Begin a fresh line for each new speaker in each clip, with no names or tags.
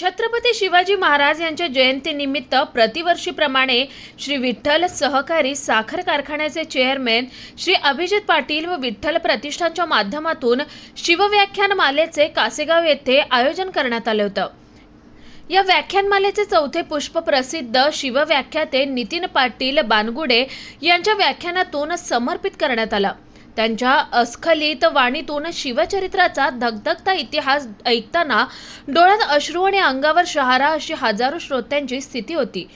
छत्रपती शिवाजी महाराज यांच्या जयंतीनिमित्त प्रतिवर्षीप्रमाणे श्री विठ्ठल सहकारी साखर कारखान्याचे चेअरमॅन श्री अभिजित पाटील व विठ्ठल प्रतिष्ठानच्या माध्यमातून शिवव्याख्यान मालेचे कासेगाव येथे आयोजन करण्यात आलं होतं. या व्याख्यानमालेचे चौथे पुष्प प्रसिद्ध शिवव्याख्याते नितीन पाटील बानगुडे यांच्या व्याख्यानातून समर्पित करण्यात आलं. त्यांच्या अस्खलित वाणीतून शिवचरित्राचा धगधगता इतिहास ऐकताना डोळ्यात अश्रू आणि अंगावर शहारा अशी हजारो श्रोत्यांची स्थिती होती.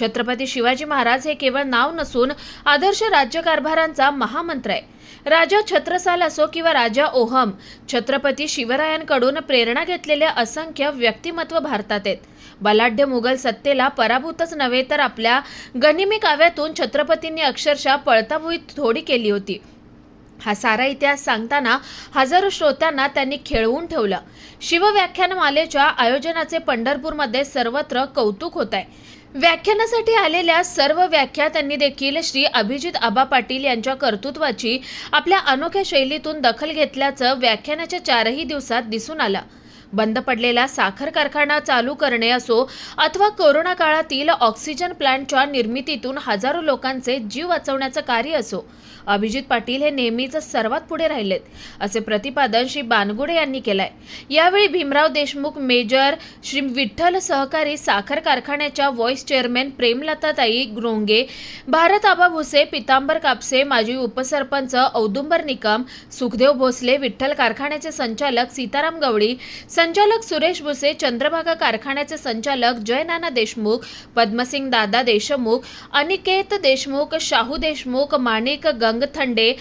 छत्रपती शिवाजी महाराज हे केवळ नाव नसून आदर्श राज्यकारभारांचा महामंत्र आहे. राजा छत्रसाल असो किंवा राजा ओहम छत्रपती शिवरायांकडून प्रेरणा घेतलेले असंख्य व्यक्तिमत्व भारतात आहेत. बलाढ्य मुघल सत्तेला पराभूतच नव्हे तर आपल्या गनिमी काव्यातून छत्रपतींनी अक्षरशः पळताभुईत थोडी केली होती. हा सारा इतिहास सांगताना हजारो श्रोत्यांना त्यांनी खेळवून ठेवलं. शिवव्याख्यानमालेच्या आयोजनाचे पंढरपूरमध्ये सर्वत्र कौतुक होत आहे व्याख्यानासाठी आलेल्या सर्व व्याख्यात्यांनी देखील श्री अभिजित आबा पाटील यांच्या कर्तृत्वाची आपल्या अनोख्या शैलीतून दखल घेतल्याचं व्याख्यानाच्या चारही दिवसात दिसून आलं. बंद पडलेला साखर कारखाना चालू करणे असो अथवा कोरोना काळातील ऑक्सिजन प्लांटच्या निर्मितीतून हजारो लोकांचे जीव वाचवण्याचं कार्य असो. अभिजित पाटील हे नेहमीच सर्वात पुढे राहिलेत असे प्रतिपादन श्री बानगुडे यांनी केलंय. यावेळी भीमराव देशमुख मेजर श्री विठ्ठल सहकारी साखर कारखान्याच्या व्हॉइस चेअरमॅन प्रेमलताताई ग्रोंगे भारत आबा भुसे पितांबर कापसे माजी उपसरपंच औदुंबर निकम सुखदेव भोसले विठ्ठल कारखान्याचे संचालक सीताराम गवळी संचालक सुरेश भुसे चंद्रभागा कारखान्याचे संचालक जयनाना देशमुख पद्मसिंग दादा देशमुख अनिकेत देशमुख शाहू देशमुख माणिक गंगथंडे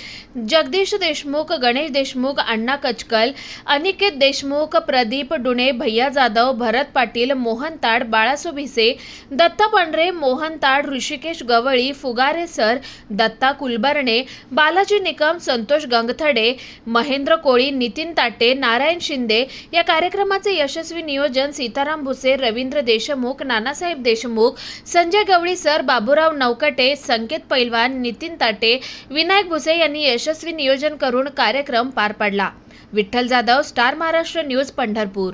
जगदीश देशमुख गणेश देशमुख अण्णा कचकल अनिकेत देशमुख प्रदीप डुणे भैया जाधव भरत पाटील मोहन ताड बाळासो भिसे दत्ता पांढरे मोहन ताड ऋषिकेश गवळी फुगारे सर दत्ता कुलबर्णे बालाजी निकम संतोष गंगथडे महेंद्र कोळी नितीन ताटे नारायण शिंदे या कार्यक्रमाचे यशस्वी नियोजन सीताराम भुसे रवींद्र देशमुख नानासाहेब देशमुख संजय गवळी सर बाबूराव नवकटे संकेत पैलवान नितीन ताटे विनायक भुसे यांनी यशस्वी नियोजन करून कार्यक्रम पार पडला. Vitthal Jadhav Star Maharashtra news Pandharpur.